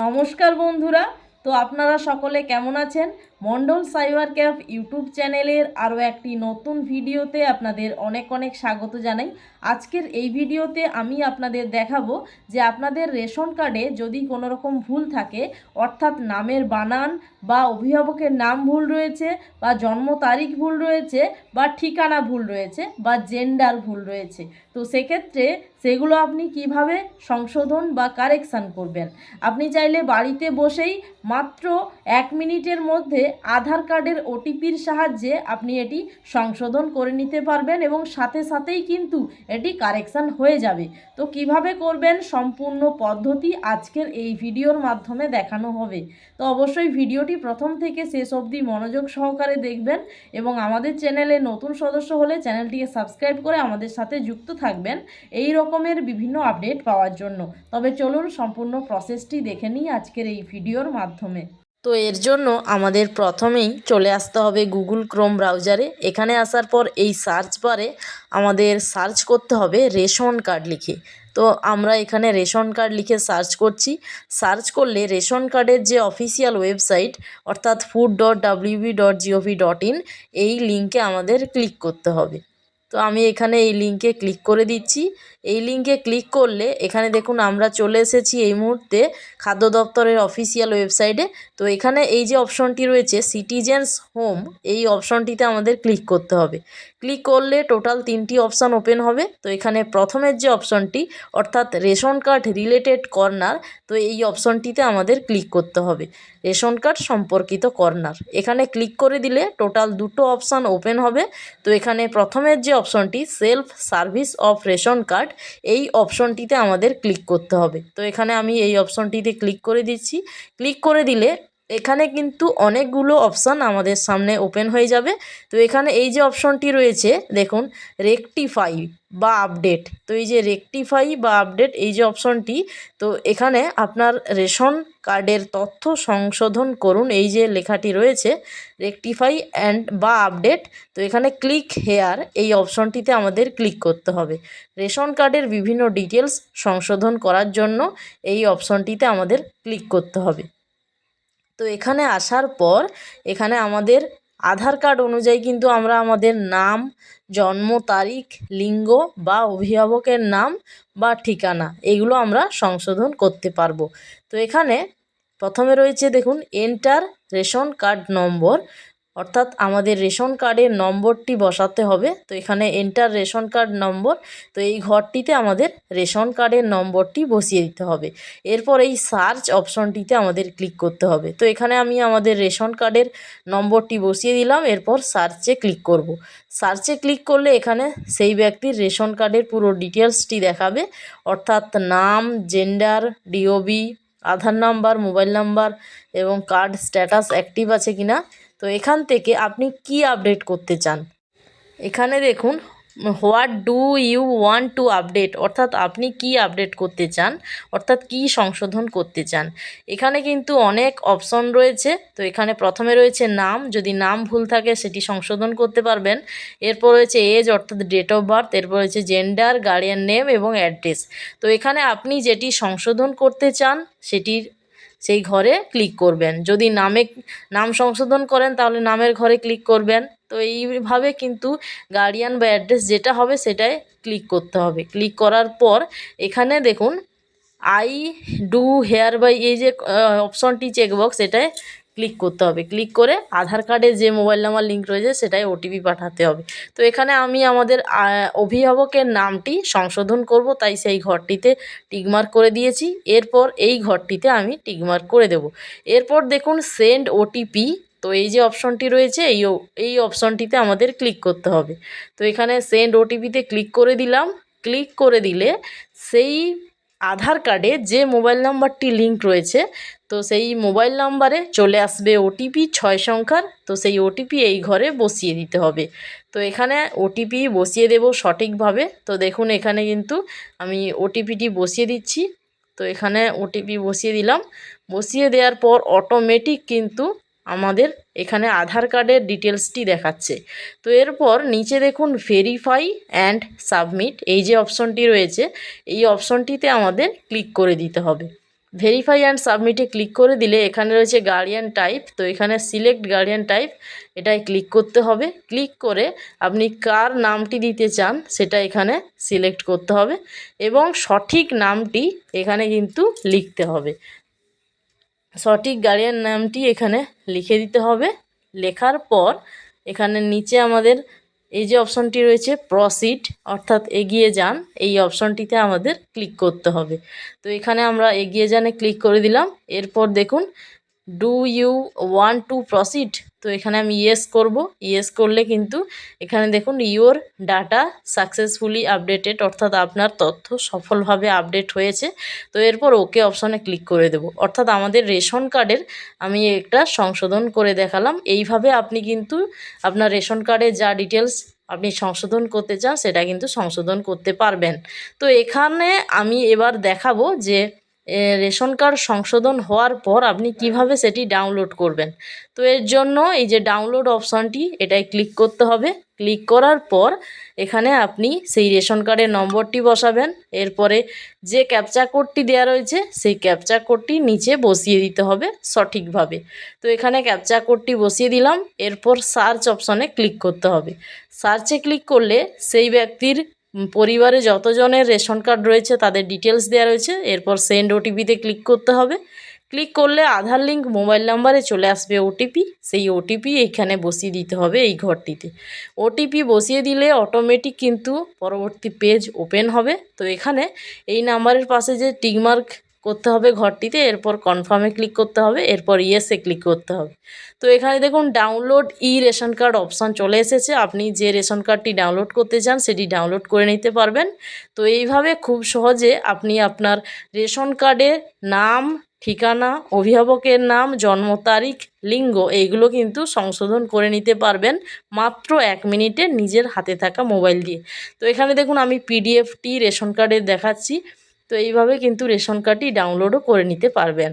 নমস্কার বন্ধুরা। তো আপনারা সকলে কেমন আছেন? মন্ডল সাইবার ক্যাফ ইউটিউব চ্যানেলের আরও একটি নতুন ভিডিওতে আপনাদের অনেক অনেক স্বাগত জানাই। আজকের এই ভিডিওতে আমি আপনাদের দেখাবো যে আপনাদের রেশন কার্ডে যদি কোনো রকম ভুল থাকে, অর্থাৎ নামের বানান বা অভিভাবকের নাম ভুল রয়েছে বা জন্ম তারিখ ভুল রয়েছে বা ঠিকানা ভুল রয়েছে বা জেন্ডার ভুল রয়েছে, তো সেক্ষেত্রে সেগুলো আপনি কীভাবে সংশোধন বা কারেকশান করবেন? আপনি চাইলে বাড়িতে বসেই মাত্র এক মিনিটের মধ্যে আধার কার্ডের ওটিপির সাহায্যে আপনি এটি সংশোধন করে নিতে পারবেন এবং সাথে সাথেই কিন্তু এটি কারেকশান হয়ে যাবে। তো কীভাবে করবেন? সম্পূর্ণ পদ্ধতি আজকের এই ভিডিওর মাধ্যমে দেখানো হবে। তো অবশ্যই ভিডিওটি প্রথম থেকে শেষ অবধি মনোযোগ সহকারে দেখবেন এবং আমাদের চ্যানেলে নতুন সদস্য হলে চ্যানেলটিকে সাবস্ক্রাইব করে আমাদের সাথে যুক্ত থাকবেন এই রকমের বিভিন্ন আপডেট পাওয়ার জন্য। তবে চলুন সম্পূর্ণ প্রসেসটি দেখে নিই আজকের এই ভিডিওর মাধ্যমে। তো এর জন্য আমাদের প্রথমেই চলে আসতে হবে গুগল ক্রোম ব্রাউজারে। এখানে আসার পর এই সার্চ বারে আমাদের সার্চ করতে হবে রেশন কার্ড লিখে। তো আমরা এখানে রেশন কার্ড লিখে সার্চ করছি। সার্চ করলে রেশন কার্ডের যে অফিসিয়াল ওয়েবসাইট, অর্থাৎ food dot WB dot GOV dot in এই লিঙ্কে আমাদের ক্লিক করতে হবে। তো আমি এখানে এই লিঙ্কে ক্লিক করে দিচ্ছি। এই লিঙ্কে ক্লিক করলে এখানে দেখুন আমরা চলে এসেছি এই মুহূর্তে খাদ্য দপ্তরের অফিসিয়াল ওয়েবসাইটে। তো এখানে এই যে অপশনটি রয়েছে সিটিজেন্স হোম এই অপশনটিতে আমাদের ক্লিক করতে হবে। ক্লিক করলে টোটাল তিনটি অপশান ওপেন হবে। তো এখানে প্রথমের যে অপশনটি, অর্থাৎ রেশন কার্ড রিলেটেড কর্নার, তো এই অপশনটিতে আমাদের ক্লিক করতে হবে। রেশন কার্ড সম্পর্কিত কর্নার। এখানে ক্লিক করে দিলে টোটাল দুটো অপশান ওপেন হবে। তো এখানে প্রথমের যে অপশনটি self service of ration card এই অপশনটিতে আমাদের ক্লিক করতে হবে। তো এখানে আমি এই অপশনটিতে ক্লিক করে দিচ্ছি। ক্লিক করে দিলে এখানে কিন্তু অনেকগুলো অপশান আমাদের সামনে ওপেন হয়ে যাবে। তো এখানে এই যে অপশনটি রয়েছে, দেখুন রেকটিফাই বা আপডেট তো এই যে রেকটিফাই বা আপডেট এই যে অপশনটি তো এখানে আপনার রেশন কার্ডের তথ্য সংশোধন করুন, এই যে লেখাটি রয়েছে রেকটিফাই অ্যান্ড বা আপডেট তো এখানে ক্লিক হেয়ার এই অপশনটিতে আমাদের ক্লিক করতে হবে। রেশন কার্ডের বিভিন্ন ডিটেলস সংশোধন করার জন্য এই অপশনটিতে আমাদের ক্লিক করতে হবে। তো এখানে আসার পর, এখানে আমাদের আধার কার্ড অনুযায়ী কিন্তু আমরা আমাদের নাম, জন্ম তারিখ, লিঙ্গ বা অভিভাবকের নাম বা ঠিকানা এগুলো আমরা সংশোধন করতে পারব। তো এখানে প্রথমে রয়েছে দেখুন এন্টার রেশন কার্ড নম্বর অর্থাৎ আমাদের রেশন কার্ডের নম্বরটি বসাতে হবে। তো এখানে এন্টার রেশন কার্ড নম্বর। তো এই ঘরটিতে আমাদের রেশন কার্ডের নম্বরটি বসিয়ে দিতে হবে। এরপর এই সার্চ অপশনটিতে আমাদের ক্লিক করতে হবে। তো এখানে আমি আমাদের রেশন কার্ডের নম্বরটি বসিয়ে দিলাম। এরপর সার্চে ক্লিক করব। সার্চে ক্লিক করলে এখানে সেই ব্যক্তির রেশন কার্ডের পুরো ডিটেলসটি দেখাবে। অর্থাৎ নাম gender DOB Aadhaar number mobile number এবং কার্ড স্ট্যাটাস অ্যাক্টিভ আছে কিনা। তো এখান থেকে আপনি কি আপডেট করতে চান? এখানে দেখুন what do you want to update অর্থাৎ আপনি কি আপডেট করতে চান? অর্থাৎ কি সংশোধন করতে চান? এখানে কিন্তু অনেক অপশন রয়েছে। তো এখানে প্রথমে রয়েছে নাম। যদি নাম ভুল থাকে, সেটি সংশোধন করতে পারবেন। এরপর রয়েছে এজ অর্থাৎ ডেট অফ বার্থ এরপর রয়েছে জেন্ডার গার্ডিয়ান নেম এবং অ্যাড্রেস তো এখানে আপনি যেটি সংশোধন করতে চান, সেটির সেই ঘরে ক্লিক করবেন। যদি নামে, নাম সংশোধন করেন, তাহলে নামের ঘরে ক্লিক করবেন। তো এইভাবে কিন্তু গার্ডিয়ান বা অ্যাড্রেস যেটা হবে সেটাই ক্লিক করতে হবে। ক্লিক করার পর এখানে দেখুন আই ডু হেয়ার বাই এই যে অপশনটি চেকবক্স এটায় ক্লিক করতে হবে। ক্লিক করে আধার কার্ডে যে মোবাইল নাম্বার লিঙ্ক রয়েছে সেটাই ওটিপি পাঠাতে হবে। তো এখানে আমি আমাদের অভিভাবকের নামটি সংশোধন করব, তাই সেই ঘরটিতে টিকমার্ক করে দিয়েছি। এরপর এই ঘরটিতে আমি টিকমার্ক করে দেব। এরপর দেখুন সেন্ড ওটিপি তো এই যে অপশনটি রয়েছে, এই এই অপশনটিতে আমাদের ক্লিক করতে হবে। তো এখানে সেন্ড ওটিপিতে ক্লিক করে দিলাম। ক্লিক করে দিলে সেই আধার কার্ডে যে মোবাইল নাম্বারটি লিঙ্ক রয়েছে, তো সেই মোবাইল নাম্বারে চলে আসবে ওটিপি ছয় সংখ্যার, তো সেই ওটিপি এই ঘরে বসিয়ে দিতে হবে। তো এখানে ওটিপি বসিয়ে দেব সঠিকভাবে, তো দেখুন এখানে কিন্তু আমি ওটিপিটি বসিয়ে দিচ্ছি। তো এখানে ওটিপি বসিয়ে দিলাম। বসিয়ে দেওয়ার পর অটোমেটিক কিন্তু আমাদের এখানে আধার কার্ডের ডিটেলসটি দেখাচ্ছে। তো এরপর নিচে দেখুন ভেরিফাই অ্যান্ড সাবমিট এই যে অপশনটি রয়েছে, এই অপশনটিতে আমাদের ক্লিক করে দিতে হবে। ভেরিফাই অ্যান্ড সাবমিটে ক্লিক করে দিলে এখানে রয়েছে গার্ডিয়ান টাইপ তো এখানে সিলেক্ট গার্ডিয়ান টাইপ এটায় ক্লিক করতে হবে। ক্লিক করে আপনি কার নামটি দিতে চান, সেটা এখানে সিলেক্ট করতে হবে এবং সঠিক নামটি এখানে কিন্তু লিখতে হবে। সঠিক গার্ডিয়ান নামটি এখানে লিখে দিতে হবে। লেখার পর এখানে নিচে আমাদের এই যে অপশনটি রয়েছে প্রসিড অর্থাৎ এগিয়ে যান, এই অপশনটিতে আমাদের ক্লিক করতে হবে। তো এখানে আমরা এগিয়ে যানে ক্লিক করে দিলাম। এরপর দেখুন do you want to proceed তো এখানে আমি ইয়েস করব। ইয়েস করলে কিন্তু এখানে দেখুন ইওর ডাটা সাকসেসফুলি আপডেটেড অর্থাৎ আপনার তথ্য সফলভাবে আপডেট হয়েছে। তো এরপর ওকে অপশনে ক্লিক করে দেব। অর্থাৎ আমাদের রেশন কার্ডের আমি একটা সংশোধন করে দেখালাম। এইভাবে আপনি কিন্তু আপনার রেশন কার্ডে যা ডিটেলস আপনি সংশোধন করতে চান, সেটা কিন্তু সংশোধন করতে পারবেন। তো এখানে আমি এবার দেখাবো যে রেশন কার্ড সংশোধন হওয়ার পর আপনি কীভাবে সেটি ডাউনলোড করবেন? তো এর জন্য এই যে ডাউনলোড অপশানটি, এটায় ক্লিক করতে হবে। ক্লিক করার পর এখানে আপনি সেই রেশন কার্ডের নম্বরটি বসাবেন। এরপরে যে ক্যাপচা কোডটি দেওয়া রয়েছে, সেই ক্যাপচা কোডটি নিচে বসিয়ে দিতে হবে সঠিকভাবে। তো এখানে ক্যাপচা কোডটি বসিয়ে দিলাম। এরপর সার্চ অপশনে ক্লিক করতে হবে। সার্চে ক্লিক করলে সেই ব্যক্তির পরিবারে যতজনের রেশন কার্ড রয়েছে, তাদের ডিটেলস দেওয়া রয়েছে। এরপর সেন্ড ওটিপিতে ক্লিক করতে হবে। ক্লিক করলে আধার লিঙ্ক মোবাইল নাম্বারে চলে আসবে ওটিপি সেই ওটিপি এইখানে বসিয়ে দিতে হবে এই ঘরটিতে। ওটিপি বসিয়ে দিলে অটোমেটিক কিন্তু পরবর্তী পেজ ওপেন হবে। তো এখানে এই নাম্বারের পাশে যে টিকমার্ক করতে হবে ঘরটিতে, এরপর কনফার্মে ক্লিক করতে হবে, এরপর ইয়েসে ক্লিক করতে হবে। তো এখানে দেখুন download e ration card option চলে এসেছে। আপনি যে রেশন কার্ডটি ডাউনলোড করতে চান, সেটি ডাউনলোড করে নিতে পারবেন। তো এইভাবে খুব সহজে আপনি আপনার রেশন কার্ডের নাম, ঠিকানা, অভিভাবকের নাম, জন্ম তারিখ, লিঙ্গ, এইগুলো কিন্তু সংশোধন করে নিতে পারবেন মাত্র এক মিনিটে নিজের হাতে থাকা মোবাইল দিয়ে। তো এখানে দেখুন, আমি পিডিএফটি রেশন কার্ডে দেখাচ্ছি। তো এইভাবে কিন্তু রেশন কার্ডটি ডাউনলোডও করে নিতে পারবেন।